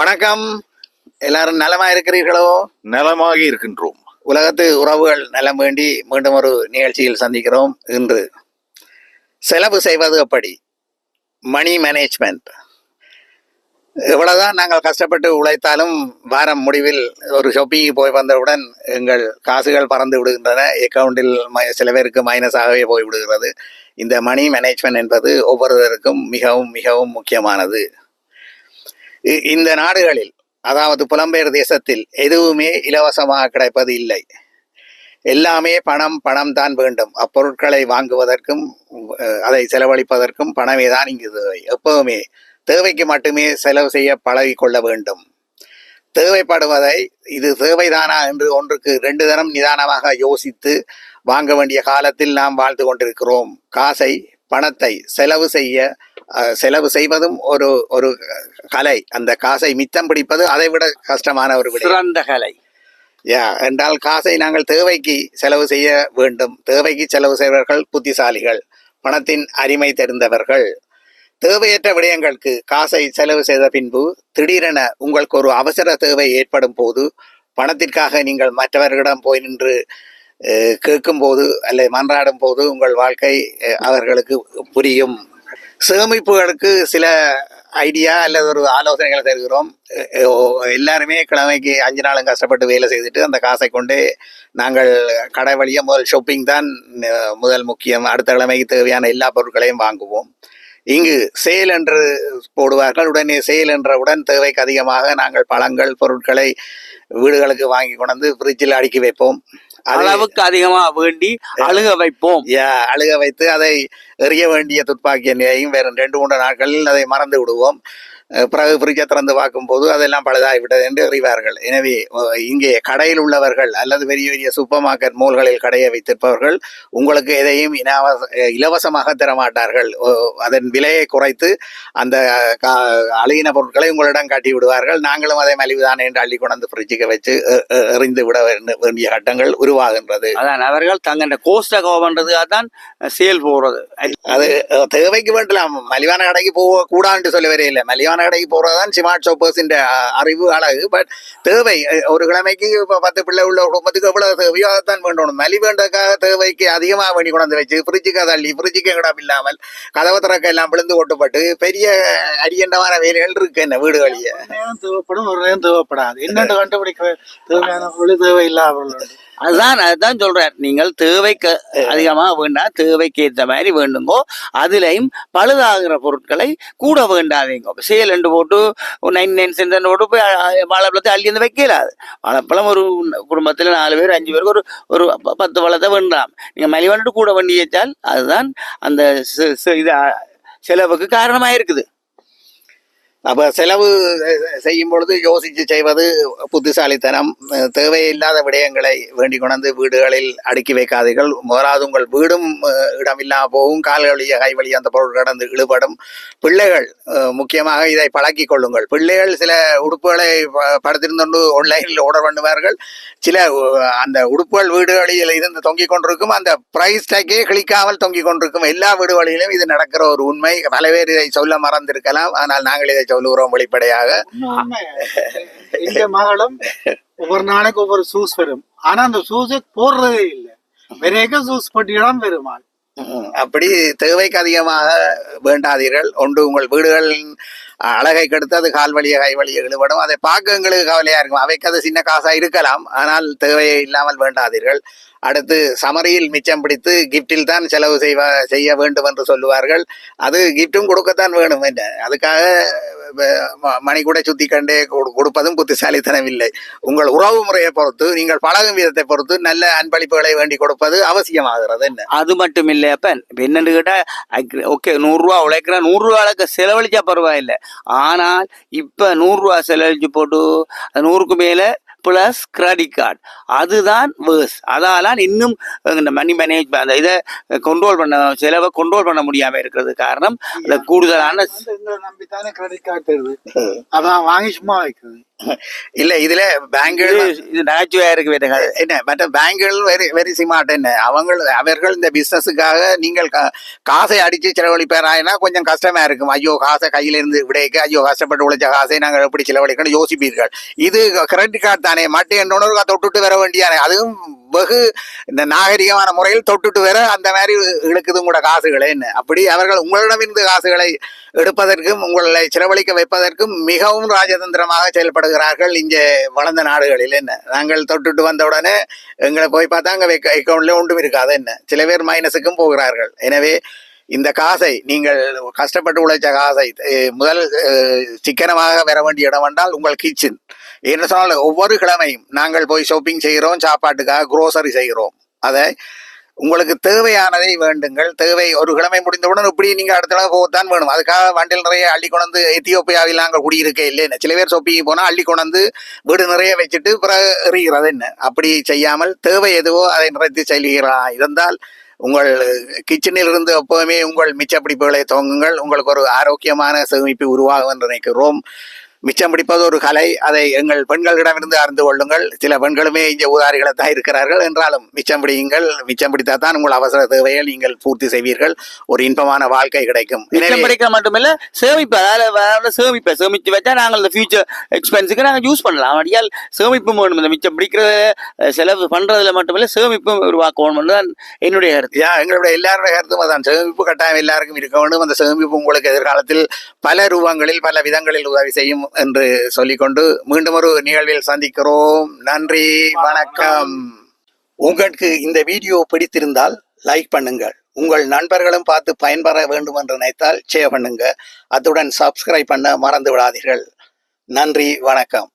வணக்கம். எல்லாரும் நலமா இருக்கிறீர்களோ? நலமாக இருக்கின்றோம். உலகத்து உறவுகள் நலம் வேண்டி மீண்டும் ஒரு நிகழ்ச்சியில் சந்திக்கிறோம். இன்று செலவு செய்வது எப்படி? மணி மேனேஜ்மெண்ட் எவ்வளவுதான் நாங்கள் கஷ்டப்பட்டு உழைத்தாலும் வாரம் முடிவில் ஒரு ஷாப்பிங் போய் வந்தவுடன் எங்கள் காசுகள் பறந்து விடுகின்றன. அக்கவுண்டில் ம- சில பேருக்கு மைனஸாகவே போய் விடுகிறது. இந்த மணி மேனேஜ்மெண்ட் என்பது ஒவ்வொருவருக்கும் மிகவும் மிகவும் முக்கியமானது. இந்த நாடுகளில் அதாவது புலம்பெயர் தேசத்தில் எதுவுமே இலவசமாக கிடைப்பது இல்லை. எல்லாமே பணம் பணம் தான் வேண்டும். அப்பொருட்களை வாங்குவதற்கும் அதை செலவழிப்பதற்கும் பணமே தான் இங்கு தேவை. எப்பவுமே தேவைக்கு மட்டுமே செலவு செய்ய பழகி கொள்ள வேண்டும். தேவைப்படுவதை இது தேவைதானா என்று ஒன்றுக்கு ரெண்டு தரம் நிதானமாக யோசித்து வாங்க வேண்டிய காலத்தில் நாம் வாழ்ந்து கொண்டிருக்கிறோம். காசை பணத்தை செலவு செய்ய செலவு செய்வதும் ஒரு ஒரு கலை. அந்த காசை மிச்சம் பிடிப்பது அதை விட கஷ்டமான ஒரு சிறந்த கலை. யா என்றால் காசை நாங்கள் தேவைக்கு செலவு செய்ய வேண்டும். தேவைக்கு செலவு செய்வர்கள் புத்திசாலிகள் பணத்தின் அருமை தெரிந்தவர்கள். தேவையற்ற விடயங்களுக்கு காசை செலவு செய்த பின்பு திடீரென உங்களுக்கு ஒரு அவசர தேவை ஏற்படும் போது பணத்திற்காக நீங்கள் மற்றவர்களிடம் போய் நின்று அஹ், கேட்கும்போது அல்லது மன்றாடும் போது உங்கள் வாழ்க்கை அவர்களுக்கு புரியும். சேமிப்புகளுக்கு சில ஐடியா அல்லது ஒரு ஆலோசனைகளை தருகிறோம். எல்லாருமே கிழமைக்கு அஞ்சு நாளும் கஷ்டப்பட்டு வேலை செய்துட்டு அந்த காசை கொண்டு நாங்கள் கடை வழியாக முதல் ஷாப்பிங் தான் முதல் முக்கியம். அடுத்த கிழமைக்கு தேவையான எல்லா பொருட்களையும் வாங்குவோம். இங்கு சேல் என்று போடுவார்கள். உடனே சேல் என்றவுடன் தேவைக்கு அதிகமாக நாங்கள் பழங்கள் பொருட்களை வீடுகளுக்கு வாங்கி கொண்டு ஃப்ரிட்ஜில் அடுக்கி வைப்போம். அளவுக்கு அதிகமா வேண்டி அழுக வைப்போம். யா, அழுக வைத்து அதை எறிய வேண்டிய துப்பாக்கிய நிலையும் வேறு ரெண்டு மூன்று நாட்களில் அதை மறந்து விடுவோம். பிறகு ஃப்ரிட்ஜை திறந்து பார்க்கும்போது அதெல்லாம் பழுதாகிவிட்டது என்று எறிவார்கள். எனவே இங்கே கடையில் உள்ளவர்கள் அல்லது பெரிய பெரிய சூப்பர் மார்க்கெட் மூல்களில் கடையை வைத்திருப்பவர்கள் உங்களுக்கு எதையும் இனாவ- இலவசமாக தர மாட்டார்கள் அஹ் அதன் விலையை குறைத்து அந்த அழுகின பொருட்களை உங்களிடம் காட்டி விடுவார்கள் நாங்களும் அதை மலிவுதான் என்று அள்ளி கொண்டு ஃப்ரிட்ஜுக்கு வச்சு எறிந்து விட வேண்டு- வேண்டிய கட்டங்கள் உருவாகின்றது. அதான் அவர்கள் தங்க கோஸ்ட கோவன்றதுக்காக தான் சேல் போறது. அது தேவைக்கு வேண்டலாம். மலிவான கடைக்கு போக கூடாதுன்னு சொல்ல வரே இல்லை மலிவான கடைக்கு போறதுதான் ஸ்மார்ட் ஷாப்பர்ஸின் அறிவு அழகு. பட் தேவை. ஒரு கிழமைக்கு இப்ப பத்து பிள்ளை உள்ள குடும்பத்துக்கு எவ்வளவு தேவையோ அதைத்தான் வேண்டணும். மலிவேண்டதுக்காக தேவைக்கு அதிகமாக வேண்டி கொண்டு வச்சு ஃப்ரிட்ஜுக்கு தள்ளி ஃப்ரிட்ஜுக்கு இடம் இல்லாமல் கதவு திறக்க எல்லாம் விழுந்து கொட்டுப்பட்டு பெரிய அடியண்டமான வேலைகள் இருக்கு என்ன ஒரு நேரம் தேவைப்படும் ஒரு நேரம் தேவைப்படாது. என்னென்று கண்டுபிடிக்க தேவையான பொருள் தேவையில்லாத பொருள் அதுதான் அதுதான் சொல்றேன் நீங்கள் தேவைக்கு அதிகமா வேண்டாம் தேவைக்கு ஏற்ற மாதிரி வேண்டுங்கோ அதுலயும் பழுதாகிற பொருட்களை கூட வேண்டாதீங்க. சேல் ரெண்டு போட்டு நைன் நைன் சென்ட் போட்டு போய் வாழைப்பழத்தை அள்ளி வந்து வைக்கலாது வாழைப்பழம் ஒரு குடும்பத்துல நாலு பேர் அஞ்சு பேருக்கு ஒரு ஒரு பத்து பழத்தை வேண்டாம். நீங்கள் மலிவாண்டு கூட வண்டி வச்சால் அதுதான் அந்த இது செலவுக்கு காரணமாக இருக்குது அப்ப செலவு செய்யும் பொழுது யோசித்து செய்வது புத்திசாலித்தனம் தேவையில்லாத விடயங்களை வேண்டி கொண்டு வீடுகளில் அடுக்கி வைக்காதீர்கள் முதலாவது உங்கள் வீடும் இடம் இடமில்லாம போகும் கால் வழிய கை வழிய அந்த பொருள் கடந்து இழுபடும் பிள்ளைகள் முக்கியமாக இதை பழக்கி கொள்ளுங்கள் பிள்ளைகள் சில உடுப்புகளை ப- படுத்திருந்தோண்டு ஆன்லைனில் ஆர்டர் பண்ணுவார்கள் சில அந்த உடுப்புகள் வீடுகளில் இருந்து தொங்கிக் கொண்டிருக்கும் அந்த பிரைஸ் டேக்கே கிளிக்காமல் தொங்கிக் கொண்டிருக்கும் எல்லா வீடுகளிலும் இது நடக்கிற ஒரு உண்மை பல பேர் இதை சொல்ல மறந்திருக்கலாம் ஆனால் நாங்கள் இதை சொல்லுகிறோம் வெளிப்படையாக. மகளும் ஒவ்வொரு நாளைக்கு ஒவ்வொரு சூஸ் வரும். ஆனா அந்த சூஸை போடுறதே இல்லை. விரைக்க சூஸ் பட்டியலாம் வருமாள் ம், அப்படி தேவைக்கு அதிகமாக வேண்டாதீர்கள். ஒன்று உங்கள் வீடுகளின் அழகை கெடுத்து அது கால் வழிய கை வழிய இழுபடும். அதை பார்க்க எங்களுக்கு கவலையா இருக்கும். அவைக்கு அது சின்ன காசா இருக்கலாம். ஆனால் தேவையை இல்லாமல் வேண்டாதீர்கள். அடுத்து சமரியில் மிச்சம் பிடித்து கிஃப்டில் தான் செலவு செய்வா செய்ய வேண்டும் என்று சொல்லுவார்கள். அது கிஃப்டும் கொடுக்கத்தான் வேணும் என்ன? அதுக்காக ம- மணி கூட சுத்தி கண்டே கொடு- கொடுப்பதும் புத்திசாலித்தனம் இல்லை. உங்கள் உறவு முறையை பொறுத்து நீங்கள் பழகும் விதத்தை பொறுத்து நல்ல அன்பளிப்புகளை வேண்டி கொடுப்பது அவசியமாகிறது என்ன? அது மட்டும் இல்லை அப்ப என்னன்னு கேட்டா ஓகே நூறுரூவா உழைக்கிறேன் நூறுரூவாளுக்கு செலவழிச்சா பரவாயில்லை. ஆனால் இப்ப நூறுரூவா செலவழிச்சு போட்டு நூறுக்கு மேல பிளஸ் கிரெடிட் கார்டு அதுதான் வேர்ஸ் அதால இன்னும் இந்த மணி மேனேஜ் அந்த இதை கண்ட்ரோல் பண்ண செலவை கண்ட்ரோல் பண்ண முடியாம இருக்கிறது காரணம் அந்த கூடுதலான நம்பித்தானே கிரெடிட் கார்டு அதான் வாங்கி சும்மா வைக்கிறது இல்ல இதுல பேங்குகள் இது நகைச்சுவையா இருக்கு. என்ன மற்ற பேங்குகள் வெரி வெரி சிமார்ட் என்ன? அவங்க அவர்கள் இந்த பிசினஸுக்காக நீங்கள் காசை அடிச்சு செலவழிப்பாராயினா கொஞ்சம் கஷ்டமா இருக்கும். ஐயோ காசை கையில இருந்து விடைக்க ஐயோ கஷ்டப்பட்டு உழைச்ச காசை நாங்கள் எப்படி செலவழிக்கணும் யோசிப்பீர்கள். இது கிரெடிட் கார்டு தானே மட்டும் என்னோட தொட்டுட்டு வர வேண்டியானே அதுவும் வெகு இந்த நாகரிகமான முறையில் தொட்டுட்டு வர அந்த மாதிரி இழுக்குது உங்களோட காசுகளை என்ன? அப்படி அவர்கள் உங்களிடமிருந்து காசுகளை எடுப்பதற்கும் உங்களை செலவழிக்க வைப்பதற்கும் மிகவும் ராஜதந்திரமாக செயல்படுகிறார்கள் இங்கே வளர்ந்த நாடுகளில் என்ன? நாங்கள் தொட்டுட்டு வந்த உடனே எங்களை போய் பார்த்தா அங்கே அக்கௌண்ட்ல ஒன்றும் இருக்காது என்ன? சில பேர் மைனஸுக்கும் போகிறார்கள். எனவே இந்த காசை நீங்கள் கஷ்டப்பட்டு உழைச்ச காசை முதல் சிக்கனமாக வர வேண்டிய இடம் என்றால் உங்கள் கிச்சன் என்ன சொன்னால் ஒவ்வொரு கிழமையும் நாங்கள் போய் ஷாப்பிங் செய்கிறோம் சாப்பாட்டுக்காக குரோசரி செய்கிறோம். அதை உங்களுக்கு தேவையானதை வேண்டுங்கள். தேவை ஒரு கிழமை முடிந்தவுடன் இப்படி நீங்கள் அடுத்த தடவை போகத்தான் வேணும். அதுக்காக வண்டியில் நிறைய அள்ளி கொண்டு எத்தியோப்பியாவில் நாங்கள் குடியிருக்க இல்லை. சில பேர் ஷாப்பிங் போனால் அள்ளி கொண்டு வீடு நிறைய வச்சுட்டு பிறகு எறிகிறது என்ன? அப்படி செய்யாமல் தேவை எதுவோ அதை நிறைத்து செல்கிறா. இருந்தால் உங்கள் கிச்சனில் இருந்து எப்போதுமே உங்கள் மிச்சப்பிடிப்புகளை துவங்குங்கள். உங்களுக்கு ஒரு ஆரோக்கியமான சேமிப்பு உருவாகும் என்று நினைக்கிறோம். மிச்சம் பிடிப்பது ஒரு கலை. அதை எங்கள் பெண்களிடமிருந்து அறிந்து கொள்ளுங்கள். சில பெண்களுமே இங்கே ஊதாரிகளை தான் இருக்கிறார்கள். என்றாலும் மிச்சம் பிடியுங்கள். மிச்சம் பிடித்தால் தான் உங்கள் அவசர தேவையை நீங்கள் பூர்த்தி செய்வீர்கள். ஒரு இன்பமான வாழ்க்கை கிடைக்கும். மிச்சம் எனவே படிக்கிற மட்டுமில்ல சேமிப்பு. அதாவது சேமிப்பை. சேமிச்சு வச்சா நாங்கள் இந்த ஃபியூச்சர் எக்ஸ்பென்ஸுக்கு நாங்கள் யூஸ் பண்ணலாம். அடியால் சேமிப்பு வேணும். இந்த மிச்சம் பிடிக்கிற அஹ், செலவு பண்றதுல மட்டுமில்ல சேமிப்பும் உருவாக்கணும் தான் என்னுடைய கருத்து. யா எங்களுடைய எல்லாருடைய கருத்தும் அதான். சேமிப்பு கட்டாயம் எல்லாருக்கும் இருக்க வேண்டும். அந்த சேமிப்பு உங்களுக்கு எதிர்காலத்தில் பல ரூபங்களில் பல விதங்களில் உதவி செய்யும் என்று சொல்லிக்கொண்டு மீண்டும் ஒரு நிகழ்வில் சந்திக்கிறோம். நன்றி வணக்கம். உங்களுக்கு இந்த வீடியோ பிடித்திருந்தால் லைக் பண்ணுங்கள். உங்கள் நண்பர்களும் பார்த்து பயன்பெற வேண்டும் என்று நினைத்தால் ஷேர் பண்ணுங்க. அத்துடன் சப்ஸ்கிரைப் பண்ண மறந்து விடாதீர்கள். நன்றி வணக்கம்.